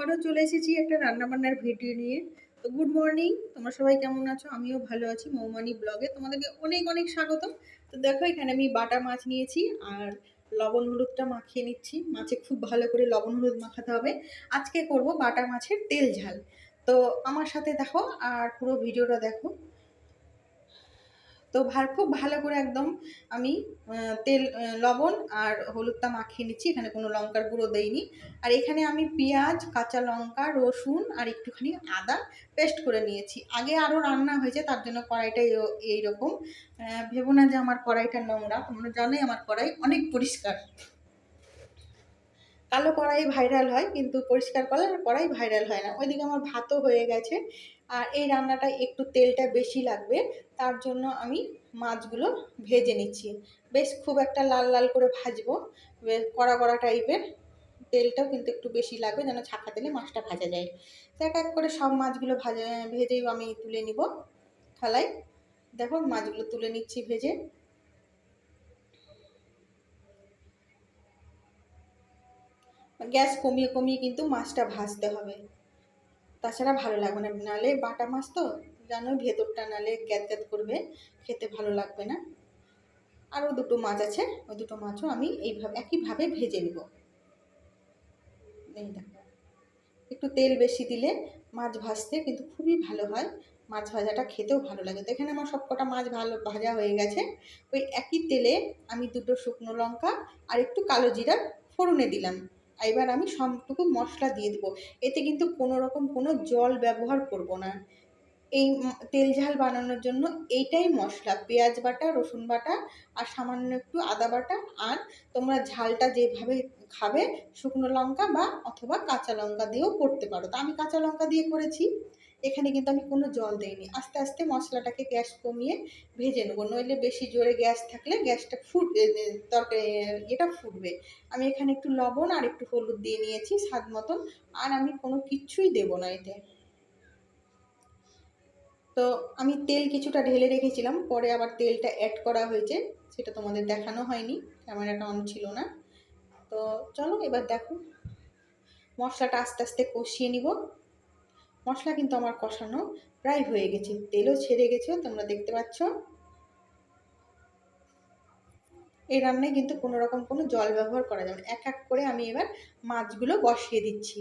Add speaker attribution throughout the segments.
Speaker 1: আবারও চলে এসেছি একটা রান্নাবান্নার ভিডিও নিয়ে। তো গুড মর্নিং তোমরা সবাই কেমন আছো? আমিও ভালো আছি মৌমানি ব্লগে তোমাদেরকে অনেক অনেক স্বাগত তো দেখো, এখানে আমি বাটা মাছ নিয়েছি আর লবণ হলুদটা মাখিয়ে নিচ্ছি। মাছে খুব ভালো করে লবণ হলুদ মাখাতে হবে। আজকে করব বাটা মাছের তেল ঝাল। তো আমার সাথে দেখো আর পুরো ভিডিওটা দেখো। তো ভার, খুব ভালো করে একদম আমি তেল লবণ আর হলুদটা মাখিয়ে নিচ্ছি, এখানে কোনো লঙ্কার গুঁড়ো দেইনি। আর এখানে আমি পেঁয়াজ, কাঁচা লঙ্কা, রসুন আর একটুখানি আদা পেস্ট করে নিয়েছি। আগে আরও রান্না হয়েছে, তার জন্য কড়াইটা এইরকম। ভেবো না যে আমার কড়াইটা নোংরা, তোমরা জানোই আমার কড়াই অনেক পরিষ্কার। কালো কড়াই ভাইরাল হয়, কিন্তু পরিষ্কার করলে কড়াই ভাইরাল হয় না। ওইদিকে আমার ভাতও হয়ে গেছে। আর এই রান্নাটা একটু তেলটা বেশি লাগবে, তার জন্য আমি মাছগুলো ভেজে নিচ্ছি। বেশ খুব একটা লাল লাল করে ভাজবো। কড়া কড়া টাইপের তেলটাও কিন্তু একটু বেশি লাগবে যেন ছাকা তেলে মাছটা ভাজা যায়। তো এক এক করে সব মাছগুলো ভাজা, ভেজেই আমি তুলে নিব। থালায়। দেখো মাছগুলো তুলে নিচ্ছি ভেজে। গ্যাস কমিয়ে কমিয়ে কিন্তু মাছটা ভাজতে হবে। তাছাড়া ভালো লাগবে না। নালে বাটা মাছ তো, জানো, ভেতরটা নালে গ্যাদ গ্যাদ করবে, খেতে ভালো লাগবে না। আরও দুটো মাছ আছে, ওই দুটো মাছও আমি এইভাবে, একইভাবে ভেজে নিব। একটু তেল বেশি দিলে মাছ ভাজতে কিন্তু খুবই ভালো হয়। মাছ ভাজাটা খেতেও ভালো লাগে। তো এখানে আমার সবকটা মাছ ভালো, ভাজা হয়ে গেছে। ওই একই তেলে আমি দুটো শুকনো লঙ্কা আর একটু কালো জিরা ফোড়নে দিলাম। এবার আমি সবটুকু মশলা দিয়ে দেবো। এতে কিন্তু কোনো রকম কোনো জল ব্যবহার করব না। এই তেল ঝাল বানানোর জন্য এইটাই মশলা। পেঁয়াজ বাটা, রসুন বাটা আর সামান্য একটু আদা বাটা আর তোমরা ঝালটা যেভাবে খাবে শুকনো লঙ্কা বা অথবা কাঁচা লঙ্কা দিয়েও করতে পারো। তা আমি কাঁচা লঙ্কা দিয়ে করেছি। এখানে কিন্তু আমি কোনো জল দিইনি। আস্তে আস্তে মশলাটাকে গ্যাস কমিয়ে ভেজে নেব, নইলে বেশি জোরে গ্যাস থাকলে গ্যাসটা ফুট তরকারি এটা ফুটবে। আমি এখানে একটু লবণ আর একটু হলুদ দিয়ে নিয়েছি স্বাদ মতন, আর আমি কোনো কিচ্ছুই দেবো না এতে। তো আমি তেল কিছুটা ঢেলে রেখেছিলাম, পরে আবার তেলটা অ্যাড করা হয়েছে, সেটা তোমাদের দেখানো হয়নি, ক্যামেরাটা অন ছিল না। তো চলো এবার দেখো, মশলাটা আস্তে আস্তে কষিয়ে নিব। মশলা কিন্তু আমার কষানো প্রায় হয়ে গেছে। তেলও ছেড়ে গেছে, তোমরা দেখতে পাচ্ছ। এই রান্নায় কিন্তু কোনো রকম কোনো জল ব্যবহার করা যাবে এক এক করে আমি এবার মাছগুলো বসিয়ে দিচ্ছি।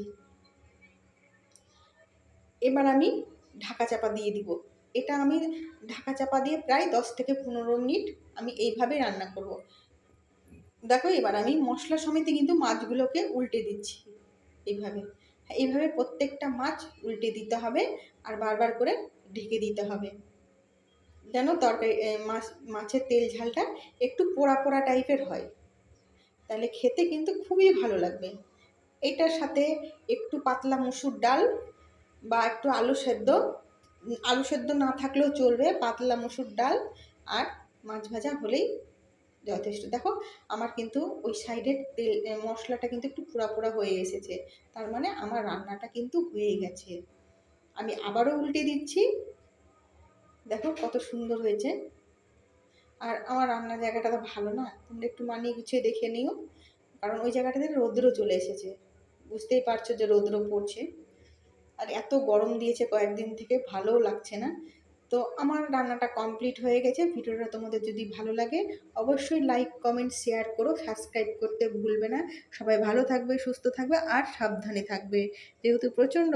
Speaker 1: এবার আমি ঢাকা চাপা দিয়ে দিব। এটা আমি ঢাকা চাপা দিয়ে প্রায় দশ থেকে পনেরো মিনিট আমি এইভাবে রান্না করব। দেখো এবার আমি মশলা সমেত কিন্তু মাছগুলোকে উল্টে দিচ্ছি। এইভাবে। এইভাবে প্রত্যেকটা মাছ উল্টে দিতে হবে আর বারবার করে ঢেকে দিতে হবে। যেন তরকারি মাছ, মাছের তেল ঝালটা একটু পোড়া পোড়া টাইপের হয়। তাহলে খেতে কিন্তু খুবই ভালো লাগবে। এটার সাথে একটু পাতলা মুসুর ডাল বা একটু আলু সেদ্ধ আলু সেদ্ধ না থাকলেও চলবে পাতলা মুসুর ডাল আর মাছ ভাজা হলেই যথেষ্ট। দেখো, আমার কিন্তু ওই সাইডের তেল মশলাটা কিন্তু একটু পোড়া পোড়া হয়ে এসেছে। তার মানে আমার রান্নাটা কিন্তু হয়ে গেছে। আমি আবারও উল্টে দিচ্ছি। দেখো কত সুন্দর হয়েছে। আর আমার রান্নার জায়গাটা তো ভালো না। তোমরা একটু মানিয়ে গুছিয়ে দেখে নিও। কারণ ওই জায়গাটাতে রৌদ্র চলে এসেছে। বুঝতেই পারছ যে রৌদ্র পড়ছে। আর এত গরম দিয়েছে কয়েকদিন থেকে, ভালোও লাগছে না। তো আমার রান্নাটা কমপ্লিট হয়ে গেছে। ভিডিওটা তোমাদের যদি ভালো লাগে, অবশ্যই লাইক কমেন্ট শেয়ার করো। সাবস্ক্রাইব করতে ভুলবে না। সবাই ভালো থাকবে, সুস্থ থাকবে আর সাবধানে থাকবে। যেহেতু প্রচণ্ড